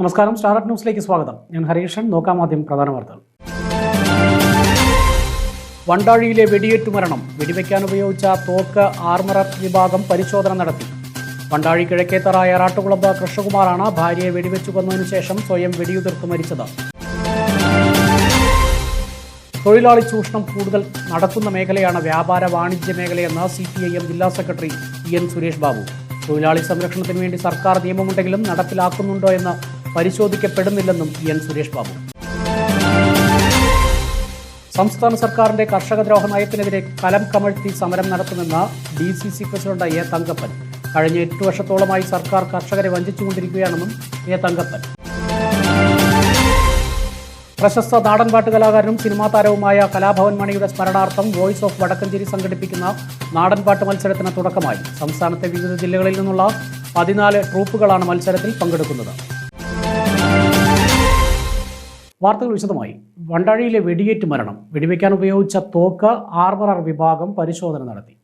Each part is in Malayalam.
നമസ്കാരം. സ്റ്റാർട്ട് ന്യൂസിലേക്ക് സ്വാഗതം. ഞാൻ ഹരീഷൻ നോക്കാം ആദ്യം പ്രധാന വാർത്തകൾ. വണ്ടാഴിയിലെ വെടിയേറ്റു മരണം. വെടിവെക്കാൻ ഉപയോഗിച്ച തോക്ക് ആർമറർ വിഭാഗം പരിശോധന നടത്തി. വണ്ടാഴി കിഴക്കേത്തറ ഏറാട്ടുകുളമ്പ് കൃഷ്ണകുമാറാണ് ഭാര്യയെ വെടിവെച്ചു കൊന്നതിനു ശേഷം സ്വയം വെടിയുതിർത്ത് മരിച്ചത്. തൊഴിലാളി ചൂഷണം കൂടുതൽ നടക്കുന്ന മേഖലയാണ് വ്യാപാര വാണിജ്യ മേഖലയെന്ന് സി പി ഐ എം ജില്ലാ secretary E N Suresh Babu. തൊഴിലാളി സംരക്ഷണത്തിന് വേണ്ടി സർക്കാർ നിയമമുണ്ടെങ്കിലും നടപ്പിലാക്കുന്നുണ്ടോ എന്ന് പരിശോധിക്കപ്പെടുന്നില്ലെന്നും എൻ സുരേഷ് ബാബു. സംസ്ഥാന സർക്കാരിന്റെ കർഷകദ്രോഹ നയത്തിനെതിരെ കലം കമഴ്ത്തി സമരം നടത്തുമെന്ന D C C president A Thankappan. കഴിഞ്ഞ എട്ട് വർഷത്തോളമായി സർക്കാർ കർഷകരെ വഞ്ചിച്ചുകൊണ്ടിരിക്കുകയാണെന്നും എ തങ്കപ്പൻ. പ്രശസ്ത നാടൻപാട്ട് കലാകാരനും സിനിമാ താരവുമായ കലാഭവൻ മണിയുടെ സ്മരണാർത്ഥം വോയിസ് ഓഫ് വടക്കഞ്ചേരി സംഘടിപ്പിക്കുന്ന നാടൻപാട്ട് മത്സരത്തിന് തുടക്കമായി. സംസ്ഥാനത്തെ വിവിധ ജില്ലകളിൽ നിന്നുള്ള പതിനാല് ട്രൂപ്പുകളാണ് മത്സരത്തിൽ പങ്കെടുക്കുന്നത്. വാർത്തകൾ വിശദമായി. വണ്ടാഴിയിലെ വെടിയേറ്റ് മരണം. വെടിവെക്കാൻ ഉപയോഗിച്ച തോക്ക് ആർമറർ വിഭാഗം പരിശോധന നടത്തി.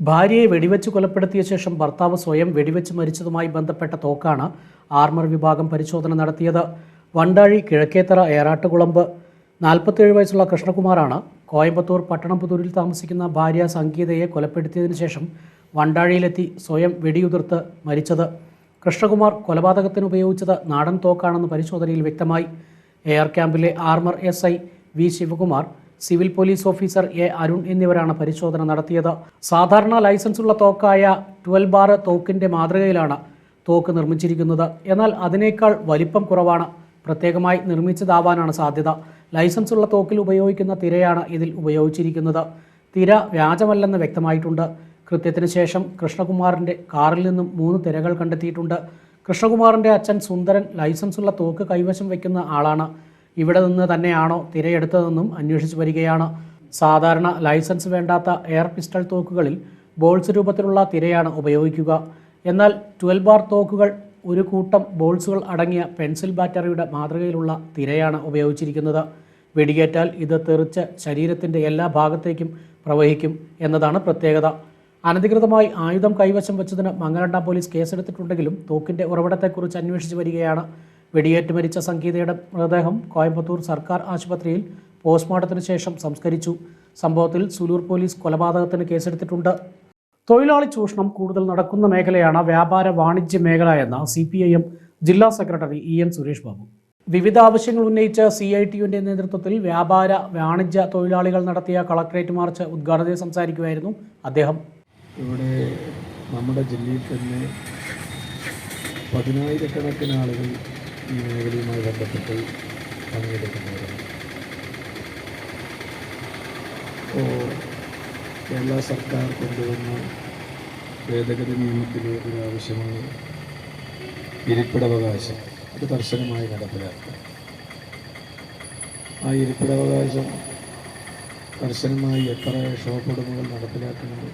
ഭാര്യയെ വെടിവെച്ച് കൊലപ്പെടുത്തിയ ശേഷം ഭർത്താവ് സ്വയം വെടിവെച്ച് മരിച്ചതുമായി ബന്ധപ്പെട്ട തോക്കാണ് ആർമർ വിഭാഗം പരിശോധന നടത്തിയത്. വണ്ടാഴി കിഴക്കേത്തറ ഏറാട്ടുകുളമ്പ് നാൽപ്പത്തേഴ് വയസ്സുള്ള കൃഷ്ണകുമാറാണ് കോയമ്പത്തൂർ പട്ടണം പുതൂരിൽ താമസിക്കുന്ന ഭാര്യ സംഗീതയെ കൊലപ്പെടുത്തിയതിനു ശേഷം വണ്ടാഴിയിലെത്തി സ്വയം വെടിയുതിർത്ത് മരിച്ചത്. കൃഷ്ണകുമാർ കൊലപാതകത്തിന് ഉപയോഗിച്ചത് നാടൻ തോക്കാണെന്ന് പരിശോധനയിൽ വ്യക്തമായി. എയർ ക്യാമ്പിലെ armourer S I V Sivakumar civil police officer A Arun എന്നിവരാണ് പരിശോധന നടത്തിയത്. സാധാരണ ലൈസൻസുള്ള തോക്കായ ട്വൽവ് ബാർ തോക്കിന്റെ മാതൃകയിലാണ് തോക്ക് നിർമ്മിച്ചിരിക്കുന്നത്. എന്നാൽ അതിനേക്കാൾ വലിപ്പം കുറവാണ്. പ്രത്യേകമായി നിർമ്മിച്ചതാവാനാണ് സാധ്യത. ലൈസൻസുള്ള തോക്കിൽ ഉപയോഗിക്കുന്ന തിരയാണ് ഇതിൽ ഉപയോഗിച്ചിരിക്കുന്നത്. തിര വ്യാജമല്ലെന്ന് വ്യക്തമായിട്ടുണ്ട്. കൃത്യത്തിന് ശേഷം കൃഷ്ണകുമാറിന്റെ കാറിൽ നിന്നും മൂന്ന് തിരകൾ കണ്ടെത്തിയിട്ടുണ്ട്. കൃഷ്ണകുമാറിന്റെ അച്ഛൻ സുന്ദരൻ ലൈസൻസുള്ള തോക്ക് കൈവശം വയ്ക്കുന്ന ആളാണ്. ഇവിടെ നിന്ന് തന്നെയാണോ തിരയെടുത്തതെന്നും അന്വേഷിച്ചു വരികയാണ്. സാധാരണ ലൈസൻസ് വേണ്ടാത്ത എയർ പിസ്റ്റൾ തോക്കുകളിൽ ബോൾസ് രൂപത്തിലുള്ള തിരയാണ് ഉപയോഗിക്കുക. എന്നാൽ ട്വൽവ് ബാർ തോക്കുകൾ ഒരു കൂട്ടം ബോൾസുകൾ അടങ്ങിയ പെൻസിൽ ബാറ്ററിയുടെ മാതൃകയിലുള്ള തിരയാണ് ഉപയോഗിച്ചിരിക്കുന്നത്. വെടിയേറ്റാൽ ഇത് തെറിച്ച് ശരീരത്തിന്റെ എല്ലാ ഭാഗത്തേക്കും പ്രവഹിക്കും എന്നതാണ് പ്രത്യേകത. അനധികൃതമായി ആയുധം കൈവശം വെച്ചതിന് മംഗലണ്ട പോലീസ് കേസെടുത്തിട്ടുണ്ടെങ്കിലും തോക്കിന്റെ ഉറവിടത്തെക്കുറിച്ച് അന്വേഷിച്ചു വരികയാണ്. വെടിയേറ്റ് മരിച്ച സംഗീതയുടെ മൃതദേഹം കോയമ്പത്തൂർ സർക്കാർ ആശുപത്രിയിൽ പോസ്റ്റ്മോർട്ടത്തിന് ശേഷം സംസ്കരിച്ചു. സംഭവത്തിൽ സുലൂർ പോലീസ് കൊലപാതകത്തിന് കേസെടുത്തിട്ടുണ്ട്. തൊഴിലാളി ചൂഷണം കൂടുതൽ നടക്കുന്ന മേഖലയാണ് വ്യാപാര വാണിജ്യ മേഖല എന്ന സി പി ഐ എം ജില്ലാ secretary E N Suresh Babu. വിവിധ ആവശ്യങ്ങൾ ഉന്നയിച്ച സി ഐ ടിയുവിന്റെ നേതൃത്വത്തിൽ വ്യാപാര വാണിജ്യ തൊഴിലാളികൾ നടത്തിയ കളക്ടറേറ്റ് മാർച്ച് ഉദ്ഘാടനത്തിൽ സംസാരിക്കുമായിരുന്നു അദ്ദേഹം. ഇവിടെ നമ്മുടെ ജില്ലയിൽ തന്നെ പതിനായിരക്കണക്കിന് ആളുകൾ ഈ മേഖലയുമായി ബന്ധപ്പെട്ട് പണിയെടുക്കുന്നവരാണ്. ഇപ്പോൾ കേരള സർക്കാർ കൊണ്ടുവന്ന ഭേദഗതി നിയമത്തിലെ ഒരു ആവശ്യമാണ് ഇരിപ്പിടവകാശം. അത് കർശനമായി നടപ്പിലാക്കുക. ആ ഇരിപ്പിടവകാശം കർശനമായി എത്ര ഷോപ്പ് ഉടമകൾ നടപ്പിലാക്കുന്നത്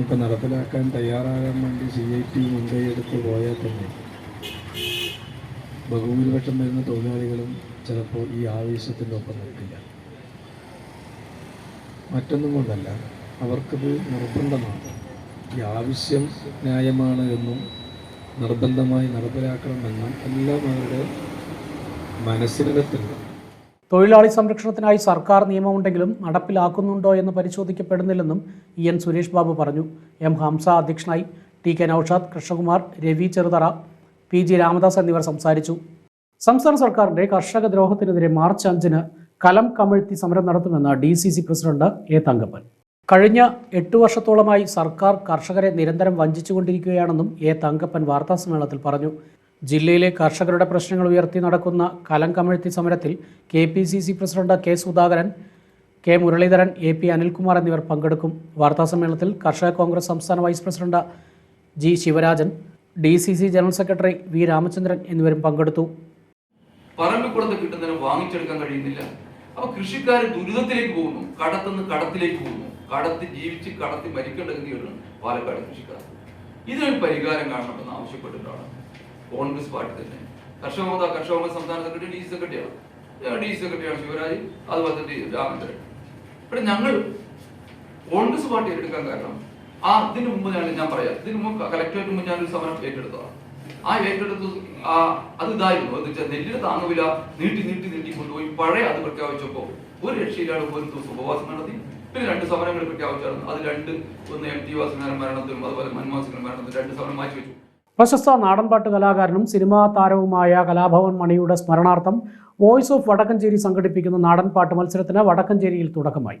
ഇപ്പം നടപ്പിലാക്കാൻ തയ്യാറാകാൻ വേണ്ടി സി ഐ ടി മുൻകൈ എടുത്ത് പോയാൽ തന്നെ ബഹുഭൂരിപക്ഷം വരുന്ന തൊഴിലാളികളും ചിലപ്പോൾ ഈ ആവേശത്തിന്റെ ഒപ്പം നിൽക്കില്ല. മറ്റൊന്നും കൊണ്ടല്ല അവർക്കത് നിർബന്ധമാണ്. ഈ ആവശ്യം ന്യായമാണ് എന്നും നിർബന്ധമായി നടപ്പിലാക്കണമെന്നും എല്ലാം അവരുടെ മനസ്സിനകത്തുണ്ട്. തൊഴിലാളി സംരക്ഷണത്തിനായി സർക്കാർ നിയമമുണ്ടെങ്കിലും നടപ്പിലാക്കുന്നുണ്ടോ എന്ന് പരിശോധിക്കപ്പെടുന്നില്ലെന്നും ഇ എൻ സുരേഷ് ബാബു പറഞ്ഞു. എം ഹംസ അധ്യക്ഷനായി T K Noushad Krishnakumar Ravi Cheruthara P G Ramadas എന്നിവർ സംസാരിച്ചു. സംസ്ഥാന സർക്കാരിന്റെ കർഷക ദ്രോഹത്തിനെതിരെ മാർച്ച് അഞ്ചിന് കലം കമഴ്ത്തി സമരം നടത്തുമെന്ന് D C C president A Thankappan. കഴിഞ്ഞ എട്ട് വർഷത്തോളമായി സർക്കാർ കർഷകരെ നിരന്തരം വഞ്ചിച്ചുകൊണ്ടിരിക്കുകയാണെന്നും എ തങ്കപ്പൻ വാർത്താസമ്മേളനത്തിൽ പറഞ്ഞു. ജില്ലയിലെ കർഷകരുടെ പ്രശ്നങ്ങൾ ഉയർത്തി നടക്കുന്ന കലം കമഴ്ത്തി സമരത്തിൽ K P C C president K Sudhakaran K Muraleedharan A P Anilkumar എന്നിവർ പങ്കെടുക്കും. വാർത്താസമ്മേളനത്തിൽ കർഷക കോൺഗ്രസ് സംസ്ഥാന vice president G Sivarajan D C C general secretary V Ramachandran എന്നിവരും പങ്കെടുത്തു. പറമ്പിൽ കൊടുത്ത് വാങ്ങിച്ചെടുക്കാൻ കഴിയുന്നില്ല. അപ്പൊ കൃഷിക്കാർ ദുരിതത്തിലേക്ക് പോകുന്നു. കടത്തുനിന്ന് കടത്തിലേക്ക് പോകുന്നു. കടത്തി ജീവിച്ച് കടത്തി മരിക്കേണ്ട ഗതിയാണ് പാലക്കാട് കൃഷിക്കാർ ഇതിനൊരു പരിഹാരം കാണണമെന്ന് ആവശ്യപ്പെട്ടിട്ടാണ് കോൺഗ്രസ് പാർട്ടി തന്നെ. കർഷക മോദ കർഷക മത സംസ്ഥാന സെക്രട്ടറി ഡി സി സെക്രട്ടറിയാണ് ഡി സി സെക്രട്ടറിയാണ് ശിവരാജ് അതുപോലെ തന്നെ രാമചന്ദ്രൻ ഇവിടെ ഞങ്ങൾ കോൺഗ്രസ് പാർട്ടി ഏറ്റെടുക്കാൻ കാരണം ആ ഇതിന് മുമ്പ് ഞാൻ ഞാൻ പറയാം. ഇതിന് മുമ്പ് കലക്ടറേറ്റ് മുമ്പ് ഞാനൊരു സമരം ഏറ്റെടുത്തതാണ്. ആ ഏറ്റെടുത്ത് ആ അത് ഇതായിരുന്നു. എന്ന് വെച്ചാൽ നെല്ലിന് താങ്ങുവില നീട്ടി നീട്ടി നീട്ടി കൊണ്ടുപോയി പഴയ അത് പ്രഖ്യാപിച്ചപ്പോൾ ഒരു രക്ഷയിലാണ് ഒരു ദിവസം ഉപവാസം നടത്തി. പിന്നെ രണ്ട് സമരങ്ങൾ പ്രഖ്യാപിച്ചായിരുന്നു. അത് രണ്ട് ഒന്ന് എം ടി വാസുകാരൻ മരണത്തിലും അതുപോലെ മൻമോഹൻ സിംഗ് മരണത്തിലും രണ്ട് സമരം മാറ്റി വെച്ചു പ്രശസ്ത നാടൻപാട്ട് കലാകാരനും സിനിമാ താരവുമായ കലാഭവൻ മണിയുടെ സ്മരണാർത്ഥം വോയിസ് ഓഫ് വടക്കഞ്ചേരി സംഘടിപ്പിക്കുന്ന നാടൻപാട്ട് മത്സരത്തിന് വടക്കഞ്ചേരിയിൽ തുടക്കമായി.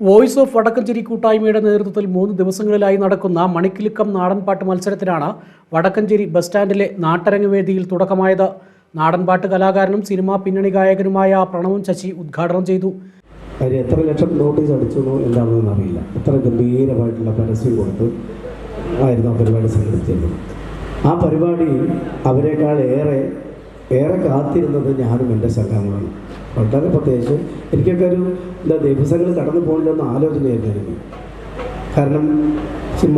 വോയിസ് ഓഫ് വടക്കഞ്ചേരി കൂട്ടായ്മയുടെ നേതൃത്വത്തിൽ മൂന്ന് ദിവസങ്ങളിലായി നടക്കുന്ന മണിക്കിലുക്കം നാടൻപാട്ട് മത്സരത്തിനാണ് വടക്കഞ്ചേരി ബസ് സ്റ്റാൻഡിലെ നാട്ടരങ്ങ് വേദിയിൽ തുടക്കമായത്. നാടൻപാട്ട് കലാകാരനും സിനിമാ പിന്നണി ഗായകനുമായ പ്രണവും ശശി ഉദ്ഘാടനം ചെയ്തു. എത്ര ലക്ഷം നോട്ടീസ് അടിച്ചെന്നോ എന്താണെന്ന് അറിയില്ല. എത്ര ഗംഭീരമായിട്ടുള്ള പരസ്യം കൊടുത്ത് ആയിരുന്നു ആ പരിപാടി സംഘടിപ്പിച്ചത്. ആ പരിപാടി അവരെക്കാൾ ഏറെ ഏറെ കാത്തിരുന്നത് ഞാനും എന്റെ സംഘങ്ങളാണ് വളരെ പ്രത്യേകിച്ച് എനിക്കൊക്കെ ഒരു എന്താ ദിവസങ്ങൾ കടന്നു പോകണമെന്ന് ആലോചനയായിരുന്നു. എനിക്ക് കാരണം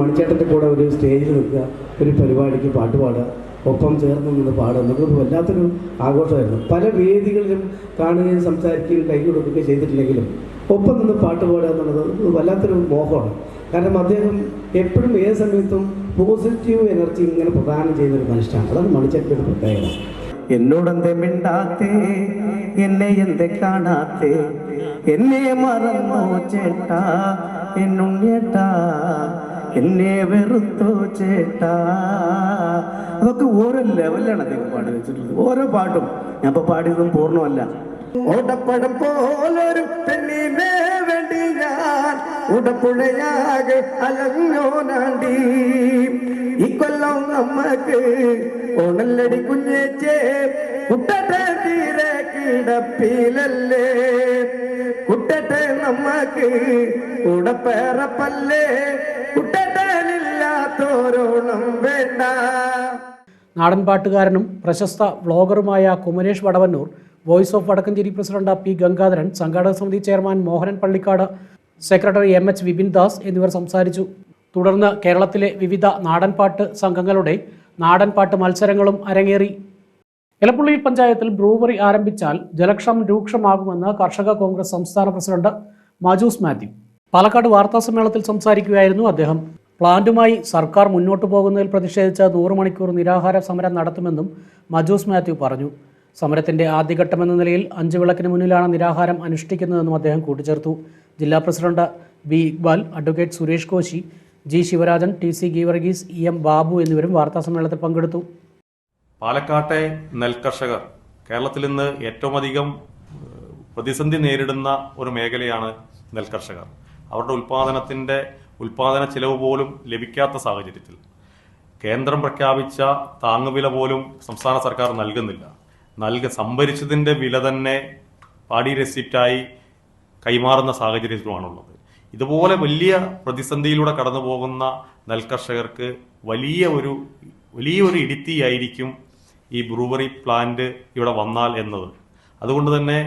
മണിച്ചേട്ടന്റെ കൂടെ ഒരു സ്റ്റേജിൽ നിൽക്കുക ഒരു പരിപാടിക്ക് പാട്ട് പാടുക ഒപ്പം ചേർന്ന് നിന്ന് പാടുക ഒരു വല്ലാത്തൊരു ആഘോഷമായിരുന്നു. പല വേദികളിലും കാണുകയും സംസാരിക്കുകയും കൈ കൊടുക്കുകയും ചെയ്തിട്ടില്ലെങ്കിലും ഒപ്പം നിന്ന് പാട്ട് പാടുക എന്നുള്ളത് വല്ലാത്തൊരു മോഹമാണ്. കാരണം അദ്ദേഹം എപ്പോഴും ഏത് സമയത്തും പോസിറ്റീവ് എനർജി ഇങ്ങനെ പ്രദാനം ചെയ്യുന്നൊരു മനുഷ്യനാണ്. അതാണ് മണിച്ചേട്ടന്റെ പ്രത്യേകത. എന്നോടെന്തേ മിണ്ടാത്തേ? എന്നെ എന്തേ കാണാത്തേ? എന്നെ മറന്നോ ചേട്ടാ? എന്നുണ്ണിയേട്ടാ എന്നെ വെറുത്തോ ചേട്ടാ? അതൊക്കെ ഓരോ ലെവലാണ് അദ്ദേഹം പാടി വെച്ചിട്ടുള്ളത്. ഓരോ പാട്ടും. ഞാൻ ഇപ്പൊ പാടിയതും പൂർണമല്ല. ഓടപ്പടം പോലൊരു പെണ്ണിനെ വേണ്ടി ഞാൻ ഉടപ്പുഴയാകെ അലഞ്ഞോനാണ്ടി ഈ കൊല്ലം നമ്മക്ക് ഓണല്ലടി കുഞ്ഞേച്ചേ കുട്ടട്ടെ തീരെ കിടപ്പിലല്ലേ? കുട്ടട്ടെ നമ്മക്ക് ഉടപ്പേറപ്പല്ലേ? കുട്ടട്ടനില്ലാത്തോരോണം വേണ്ട. നാടൻ പാട്ടുകാരനും പ്രശസ്ത വ്ളോഗറുമായ Kumaresh Vadavannur voice of Vadakkanchery president P Gangadharan സംഘാടക സമിതി chairman Mohanan Pallikkad secretary M H Vipin Das എന്നിവർ സംസാരിച്ചു. തുടർന്ന് കേരളത്തിലെ വിവിധ നാടൻപാട്ട് സംഘങ്ങളുടെ നാടൻപാട്ട് മത്സരങ്ങളും അരങ്ങേറി. എലപ്പുള്ളി പഞ്ചായത്തിൽ ബ്രൂവറി ആരംഭിച്ചാൽ ജലക്ഷാമം രൂക്ഷമാകുമെന്ന് കർഷക കോൺഗ്രസ് സംസ്ഥാന പ്രസിഡന്റ് മജൂസ് മാത്യു. പാലക്കാട് വാർത്താസമ്മേളനത്തിൽ സംസാരിക്കുകയായിരുന്നു അദ്ദേഹം. പ്ലാന്റുമായി സർക്കാർ മുന്നോട്ടു പോകുന്നതിൽ പ്രതിഷേധിച്ച് നൂറ് മണിക്കൂർ നിരാഹാര സമരം നടത്തുമെന്നും മജൂസ് മാത്യു പറഞ്ഞു. സമരത്തിന്റെ ആദ്യഘട്ടമെന്ന നിലയിൽ അഞ്ച് വിളക്കിന് മുന്നിലാണ് നിരാഹാരം അനുഷ്ഠിക്കുന്നതെന്നും അദ്ദേഹം കൂട്ടിച്ചേർത്തു. ജില്ലാ president B Iqbal advocate Suresh Koshy G Sivarajan T C Geevarghese E M Babu എന്നിവരും വാർത്താസമ്മേളനത്തിൽ പങ്കെടുത്തു. പാലക്കാട്ടെ നെൽകർഷകർ. കേരളത്തിൽ നിന്ന് ഏറ്റവും അധികം പ്രതിസന്ധി നേരിടുന്ന ഒരു മേഖലയാണ് നെൽകർഷകർ. അവരുടെ ഉൽപാദനത്തിന്റെ ഉൽപാദന ചെലവ് പോലും ലഭിക്കാത്ത സാഹചര്യത്തിൽ. കേന്ദ്രം പ്രഖ്യാപിച്ച താങ്ങുവില പോലും സംസ്ഥാന സർക്കാർ നൽകുന്നില്ല. നൽക സംഭരിച്ചതിന്റെ വില തന്നെ പാടി റെസിപ്റ്റായി കൈമാറുന്ന സാഹചര്യത്തിലുമാണുള്ളത്. ഇതുപോലെ വലിയ പ്രതിസന്ധിയിലൂടെ കടന്നു പോകുന്ന നെൽകർഷകർക്ക് വലിയ ഒരു വലിയ ഒരു ഇടിത്തിയായിരിക്കും ഈ ബ്രൂവറി പ്ലാന്റ് ഇവിടെ വന്നാൽ എന്നത്. അതുകൊണ്ട് തന്നെ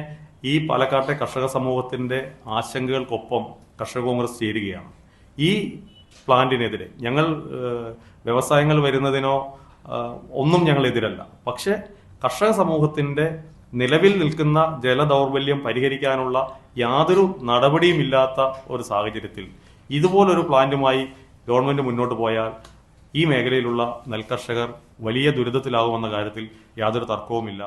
ഈ പാലക്കാട്ടെ കർഷക സമൂഹത്തിന്റെ ആശങ്കകൾക്കൊപ്പം കർഷക കോൺഗ്രസ് ചേരുകയാണ്. ഈ പ്ലാന്റിനെതിരെ ഞങ്ങൾ വ്യവസായങ്ങൾ വരുന്നതിനോ ഒന്നും ഞങ്ങൾ എതിരല്ല. പക്ഷേ കർഷക സമൂഹത്തിന്റെ നിലവിൽ നിൽക്കുന്ന ജലദൗർബല്യം പരിഹരിക്കാനുള്ള യാതൊരു നടപടിയും ഇല്ലാത്ത ഒരു സാഹചര്യത്തിൽ ഇതുപോലൊരു പ്ലാന്റുമായി ഗവൺമെന്റ് മുന്നോട്ട് പോയാൽ ഈ മേഖലയിലുള്ള നെൽകർഷകർ വലിയ ദുരിതത്തിലാകുമെന്ന കാര്യത്തിൽ യാതൊരു തർക്കവുമില്ല.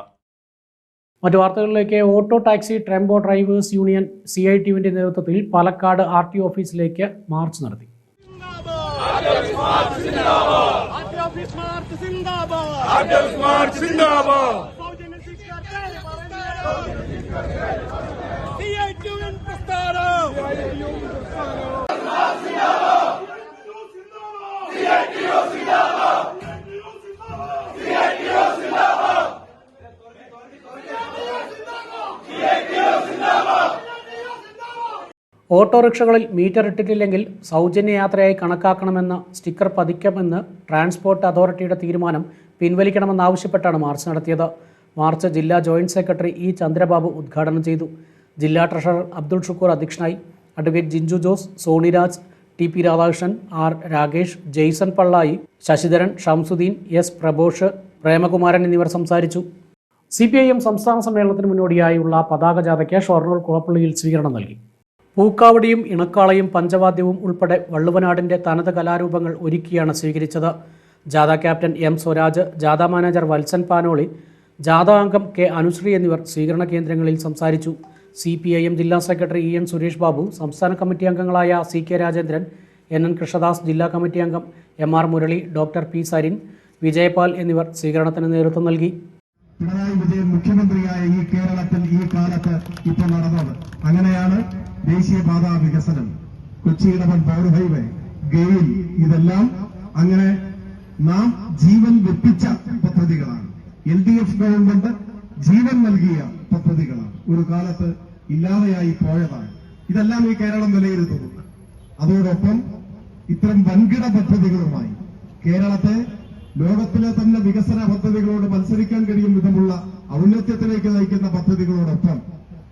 മറ്റു വാർത്തകളിലേക്ക് auto taxi tempo drivers union C I ടിയുവിന്റെ നേതൃത്വത്തിൽ പാലക്കാട് ആർ ടി ഓഫീസിലേക്ക് മാർച്ച് നടത്തി. ആർട്ടിഒഫീസ് ഓട്ടോറിക്ഷകളിൽ മീറ്റർ ഇട്ടിട്ടില്ലെങ്കിൽ സൗജന്യ യാത്രയായി കണക്കാക്കണമെന്ന് സ്റ്റിക്കർ പതിക്കുമെന്ന് ട്രാൻസ്പോർട്ട് അതോറിറ്റിയുടെ തീരുമാനം പിൻവലിക്കണമെന്നാവശ്യപ്പെട്ടാണ് മാർച്ച് നടത്തിയത്. മാർച്ച് ജില്ലാ ജോയിന്റ് സെക്രട്ടറി ഇ ചന്ദ്രബാബു ഉദ്ഘാടനം ചെയ്തു. ജില്ലാ ട്രഷറർ അബ്ദുൾ ഷുക്കൂർ അധ്യക്ഷനായി. Advocate Jinju Jose Soniraj T P Radhakrishnan R Rakesh Jaison Pallayi Sasidharan Shamsuddin S Prabosh Premakumaran എന്നിവർ സംസാരിച്ചു. സി പി ഐ എം സംസ്ഥാന സമ്മേളനത്തിന് മുന്നോടിയായുള്ള പതാക ജാഥയ്ക്ക് ഷൊർണൂർ കുളപ്പള്ളിയിൽ സ്വീകരണം നൽകി. പൂക്കാവടിയും ഇണക്കാളയും പഞ്ചവാദ്യവും ഉൾപ്പെടെ വള്ളുവനാടിന്റെ തനത് കലാരൂപങ്ങൾ ഒരുക്കിയാണ് സ്വീകരിച്ചത്. ജാഥ ക്യാപ്റ്റൻ എം സ്വരാജ് ജാഥ മാനേജർ വത്സൻ പാനോളി ജാഥ അംഗം കെ അനുശ്രീ എന്നിവർ സ്വീകരണ കേന്ദ്രങ്ങളിൽ സംസാരിച്ചു. സി പി ഐ എം ജില്ലാ secretary E N Suresh Babu സംസ്ഥാന കമ്മിറ്റി അംഗങ്ങളായ C K Rajendran N N Krishnadas ജില്ലാ കമ്മിറ്റി അംഗം M R Murali doctor P Sarin Vijayapal എന്നിവർ സ്വീകരണത്തിന് നേതൃത്വം നൽകി. പിണറായി വിജയൻ മുഖ്യമന്ത്രിയായ ഈ കേരളത്തിൽ ഈ കാലത്ത് ഇപ്പോൾ നടന്നത്. അങ്ങനെയാണ് ദേശീയപാത വികസനം. Kochi Edamon power highway GAIL ഇതെല്ലാം അങ്ങനെ നാം ജീവൻ വെപ്പിച്ച പദ്ധതികളാണ്. എൽ ഡി എഫ് ഗവൺമെന്റ് ജീവൻ നൽകിയ പദ്ധതികളാണ്. ഒരു കാലത്ത് ഇല്ലാതെയായി പോയതാണ്. ഇതെല്ലാം ഈ കേരളം വിലയിരുത്തുന്നു. അതോടൊപ്പം ഇത്തരം വൻകിട പദ്ധതികളുമായി കേരളത്തെ ലോകത്തിലെ തന്നെ വികസന പദ്ധതികളോട് മത്സരിക്കാൻ കഴിയും വിധമുള്ള ഔന്നത്യത്തിലേക്ക് നയിക്കുന്ന പദ്ധതികളോടൊപ്പം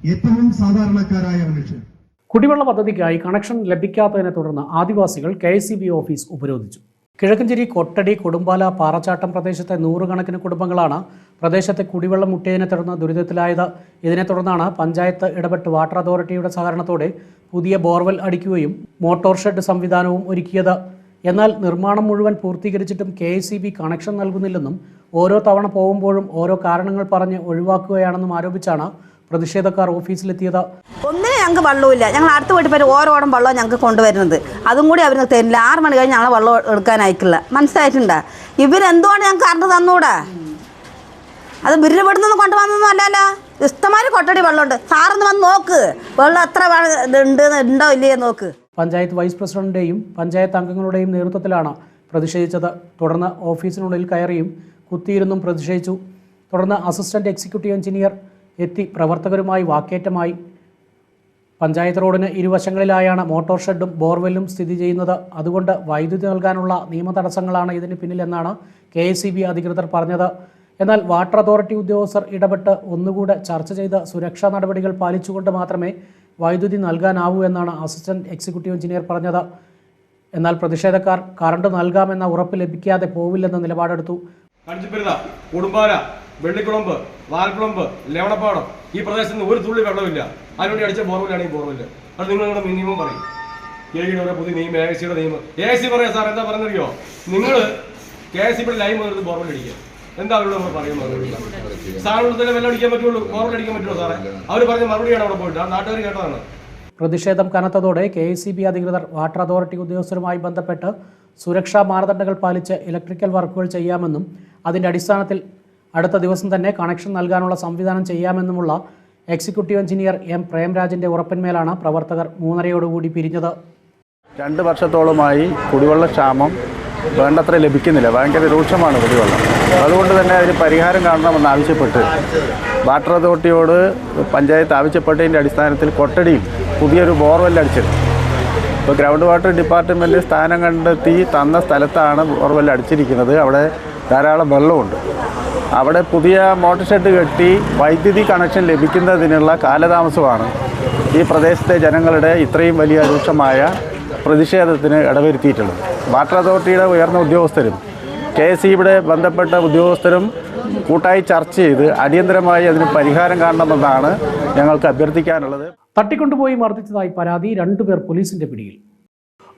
ഏറ്റവും സാധാരണക്കാരായ മനുഷ്യർ. കുടിവെള്ള പദ്ധതിക്കായി കണക്ഷൻ ലഭിക്കാത്തതിനെ തുടർന്ന് ആദിവാസികൾ കെ ഓഫീസ് ഉപരോധിച്ചു. കിഴക്കഞ്ചേരി കൊട്ടടി കൊടുമ്പാല പാറച്ചാട്ടം പ്രദേശത്തെ നൂറുകണക്കിന് കുടുംബങ്ങളാണ് പ്രദേശത്തെ കുടിവെള്ളം മുട്ടിയതിനെ തുടർന്ന് ദുരിതത്തിലായത്. ഇതിനെ തുടർന്നാണ് പഞ്ചായത്ത് ഇടപെട്ട് വാട്ടർ അതോറിറ്റിയുടെ സഹകരണത്തോടെ പുതിയ ബോർവെൽ അടിക്കുകയും മോട്ടോർ ഷെഡ് സംവിധാനവും ഒരുക്കിയത്. എന്നാൽ നിർമ്മാണം മുഴുവൻ പൂർത്തീകരിച്ചിട്ടും കെ കണക്ഷൻ നൽകുന്നില്ലെന്നും ഓരോ തവണ പോകുമ്പോഴും ഓരോ കാരണങ്ങൾ പറഞ്ഞ് ഒഴിവാക്കുകയാണെന്നും ആരോപിച്ചാണ് പ്രതിഷേധക്കാർ ഓഫീസിലെത്തിയത്. ഒന്നിനും ഞങ്ങൾക്ക് വെള്ളമില്ല ഞങ്ങൾ അടുത്ത വീട്ടിൽ പോയി ഓരോടം വെള്ളം ഞങ്ങൾക്ക് കൊണ്ടുവരുന്നത്. അതും കൂടി അവർ തരില്ല. ആറ് മണി കഴിഞ്ഞ് ഞങ്ങൾ വെള്ളം എടുക്കാൻ അയക്കില്ല മനസ്സിലായിട്ടുണ്ടോ? ഇവരെന്തുകൊണ്ട് ഞങ്ങൾക്ക് കറണ്ട് തന്നൂടാ? അത് ബില്ല് ഇവിടുന്ന് കൊണ്ടുവന്നൊന്നും അല്ലല്ലോ. ഇഷ്ടമാതിരി കൊട്ടടി വെള്ളമുണ്ട്. സാറൊന്ന് വന്ന് നോക്ക്. വെള്ളം എത്ര ഉണ്ട് ഉണ്ടോ ഇല്ലയോ നോക്ക്. പഞ്ചായത്ത് വൈസ് പ്രസിഡന്റിന്റെയും പഞ്ചായത്ത് അംഗങ്ങളുടെയും നേതൃത്വത്തിലാണ് പ്രതിഷേധിച്ചത്. തുടർന്ന് ഓഫീസിനുള്ളിൽ കയറിയും കുത്തിയിരുന്നും പ്രതിഷേധിച്ചു. തുടർന്ന് അസിസ്റ്റന്റ് എക്സിക്യൂട്ടീവ് എഞ്ചിനീയർ എത്തി പ്രവർത്തകരുമായി വാക്കേറ്റമായി. പഞ്ചായത്ത് റോഡിന് ഇരുവശങ്ങളിലായാണ് മോട്ടോർ ഷെഡും ബോർവെല്ലും സ്ഥിതി ചെയ്യുന്നത്. അതുകൊണ്ട് വൈദ്യുതി നൽകാനുള്ള നിയമ തടസ്സങ്ങളാണ് ഇതിന് പിന്നിലെന്നാണ് കെ എസ് അധികൃതർ പറഞ്ഞത്. എന്നാൽ വാട്ടർ അതോറിറ്റി ഉദ്യോഗസ്ഥർ ഇടപെട്ട് ഒന്നുകൂടെ ചർച്ച ചെയ്ത് സുരക്ഷാ നടപടികൾ പാലിച്ചുകൊണ്ട് മാത്രമേ വൈദ്യുതി നൽകാനാവൂ എന്നാണ് അസിസ്റ്റന്റ് എക്സിക്യൂട്ടീവ് എഞ്ചിനീയർ പറഞ്ഞത്. എന്നാൽ പ്രതിഷേധക്കാർ കറണ്ട് നൽകാമെന്ന ഉറപ്പ് ലഭിക്കാതെ പോവില്ലെന്ന നിലപാടെടുത്തു. കഞ്ചിപ്പരുത ഉടുമ്പാല വെള്ളിക്കുളമ്പ് വാൽക്കുളമ്പ് ലെവണപ്പാടം ഈ പ്രദേശത്ത് ഒരു തുള്ളി വെള്ളമില്ല അതിനുവേണ്ടി അടിച്ച ബോർവെല്ലാണ് ഈ ബോർവെല്ല്. അത് നിങ്ങളുടെ മിനിമം പറയും. കെ ഡിയുടെ പുതിയ നിയമം എ സിയുടെ നിയമം എ സി പറയാം സാർ എന്താ പറഞ്ഞറിയോ നിങ്ങൾ കെ എസ് ഇവിടെ ലൈൻ മുതൽ ബോർവെൽ അടിക്കുക. എന്താ അവരോട് നമ്മൾ പറയുന്നത്? തന്നെ വെള്ളം അടിക്കാൻ പറ്റുള്ളൂ. ബോർവെൽ അടിക്കാൻ പറ്റുള്ളൂ സാറേ അവർ പറഞ്ഞ മറുപടിയാണ് അവിടെ പോയിട്ട്. ആ നാട്ടുകാർ കേട്ടതാണ്. പ്രതിഷേധം കനത്തതോടെ കെ എസ് അധികൃതർ വാട്ടർ അതോറിറ്റി ഉദ്യോഗസ്ഥരുമായി ബന്ധപ്പെട്ട് സുരക്ഷാ മാനദണ്ഡങ്ങൾ പാലിച്ച് ഇലക്ട്രിക്കൽ വർക്കുകൾ ചെയ്യാമെന്നും അതിന്റെ അടിസ്ഥാനത്തിൽ അടുത്ത ദിവസം തന്നെ കണക്ഷൻ നൽകാനുള്ള സംവിധാനം ചെയ്യാമെന്നുമുള്ള എക്സിക്യൂട്ടീവ് എഞ്ചിനീയർ എം പ്രേംരാജിന്റെ ഉറപ്പിന്മേലാണ് പ്രവർത്തകർ മൂന്നരയോടുകൂടി പിരിഞ്ഞത്. രണ്ട് വർഷത്തോളമായി കുടിവെള്ള ക്ഷാമം വേണ്ടത്ര ലഭിക്കുന്നില്ല. ഭയങ്കര രൂക്ഷമാണ് കുടിവെള്ളം. അതുകൊണ്ട് തന്നെ അതിന് പരിഹാരം കാണണമെന്ന് ആവശ്യപ്പെട്ട് വാട്ടർ അതോറിറ്റിയോട് പഞ്ചായത്ത് ആവശ്യപ്പെട്ടതിന്റെ അടിസ്ഥാനത്തിൽ കൊട്ടടിയിൽ പുതിയൊരു ബോർവെൽ അടിച്ചത് ഇപ്പോൾ ഗ്രൗണ്ട് വാട്ടർ ഡിപ്പാർട്ട്മെന്റ് സ്ഥാനം കണ്ടെത്തി തന്ന സ്ഥലത്താണ് ബോർവെൽ അടിച്ചിരിക്കുന്നത്. അവിടെ ധാരാളം വെള്ളമുണ്ട്. അവിടെ പുതിയ മോട്ടർ ഷെഡ് കെട്ടി വൈദ്യുതി കണക്ഷൻ ലഭിക്കുന്നതിനുള്ള കാലതാമസമാണ് ഈ പ്രദേശത്തെ ജനങ്ങളുടെ ഇത്രയും വലിയ രൂക്ഷമായ പ്രതിഷേധത്തിന് ഇടവരുത്തിയിട്ടുള്ളത്. വാട്ടർ അതോറിറ്റിയുടെ ഉയർന്ന ഉദ്യോഗസ്ഥരും കെ എസ് ഇയുടെ ബന്ധപ്പെട്ട ഉദ്യോഗസ്ഥരും കൂട്ടായി ചർച്ച ചെയ്ത് അടിയന്തരമായി അതിന് പരിഹാരം കാണണമെന്നാണ് ഞങ്ങൾക്ക് അഭ്യർത്ഥിക്കാനുള്ളത്. തട്ടിക്കൊണ്ടുപോയി മർദ്ദിച്ചതായി പരാതി രണ്ടുപേർ പോലീസിന്റെ പിടിയിൽ.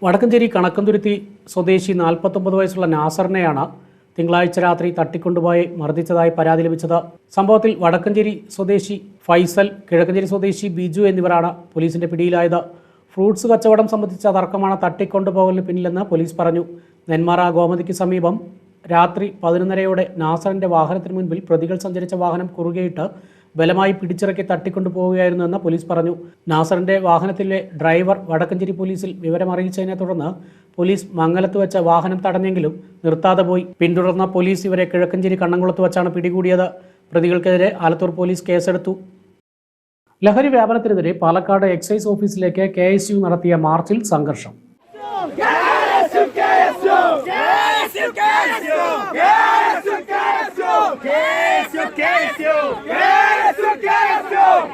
വടക്കഞ്ചേരി കണക്കന്തുരുത്തി സ്വദേശി നാൽപ്പത്തൊമ്പത് വയസ്സുള്ള നാസറിനെയാണ് തിങ്കളാഴ്ച രാത്രി തട്ടിക്കൊണ്ടുപോയി മർദ്ദിച്ചതായി പരാതി ലഭിച്ചത്. സംഭവത്തിൽ വടക്കഞ്ചേരി സ്വദേശി ഫൈസൽ കിഴക്കഞ്ചേരി സ്വദേശി ബിജു എന്നിവരാണ് പോലീസിന്റെ പിടിയിലായത്. ഫ്രൂട്ട്സ് കച്ചവടം സംബന്ധിച്ച തർക്കമാണ് തട്ടിക്കൊണ്ടുപോകലിന് പിന്നിലെന്ന് പോലീസ് പറഞ്ഞു. നെന്മാറ ഗോമതിക്ക് സമീപം രാത്രി പതിനൊന്നരയോടെ നാസറിന്റെ വാഹനത്തിന് മുൻപിൽ പ്രതികൾ സഞ്ചരിച്ച വാഹനം കുറുകെയിട്ട് ബലമായി പിടിച്ചിറക്കി തട്ടിക്കൊണ്ടുപോവുകയായിരുന്നുവെന്ന് പോലീസ് പറഞ്ഞു നാസറിന്റെ വാഹനത്തിലെ ഡ്രൈവർ വടക്കഞ്ചേരി പോലീസിൽ വിവരമറിയിച്ചതിനെ തുടർന്ന് പോലീസ് മംഗലത്ത് വെച്ച വാഹനം തടഞ്ഞെങ്കിലും നിർത്താതെ പോയി പിന്തുടർന്ന പോലീസ് ഇവരെ കിഴക്കഞ്ചേരി കണ്ണംകുളത്ത് വെച്ചാണ് പിടികൂടിയത് പ്രതികൾക്കെതിരെ ആലത്തൂർ പോലീസ് കേസെടുത്തു ലഹരി വ്യാപനത്തിനെതിരെ പാലക്കാട് എക്സൈസ് ഓഫീസിലേക്ക് കെ എസ് യു നടത്തിയ മാർച്ചിൽ സംഘർഷം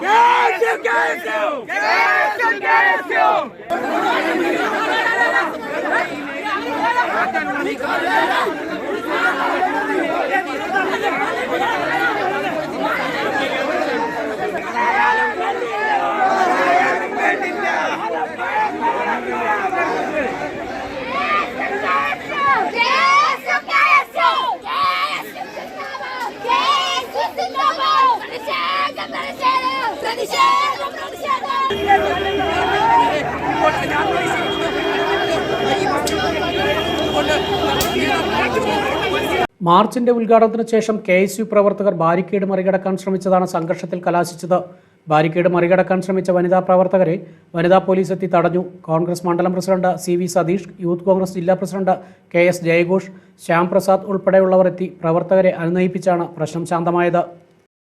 Gelsin gelsin! Gelsin gelsin! Let it മാർച്ചിന്റെ ഉദ്ഘാടനത്തിന് ശേഷം കെ എസ് യു പ്രവർത്തകർ ബാരിക്കേഡ് മറികടക്കാൻ ശ്രമിച്ചതാണ് സംഘർഷത്തിൽ കലാശിച്ചത്. ബാരിക്കേഡ് മറികടക്കാൻ ശ്രമിച്ച വനിതാ പ്രവർത്തകരെ വനിതാ പോലീസ് എത്തി തടഞ്ഞു. കോൺഗ്രസ് മണ്ഡലം president C V Satheesh youth Congress ജില്ലാ പ്രസിഡന്റ് കെ എസ് ജയഘോഷ് ശ്യാം പ്രസാദ് ഉൾപ്പെടെയുള്ളവർ എത്തി. പ്രവർത്തകരെ അനുനയിപ്പിച്ചാണ് പ്രശ്നം ശാന്തമായത്.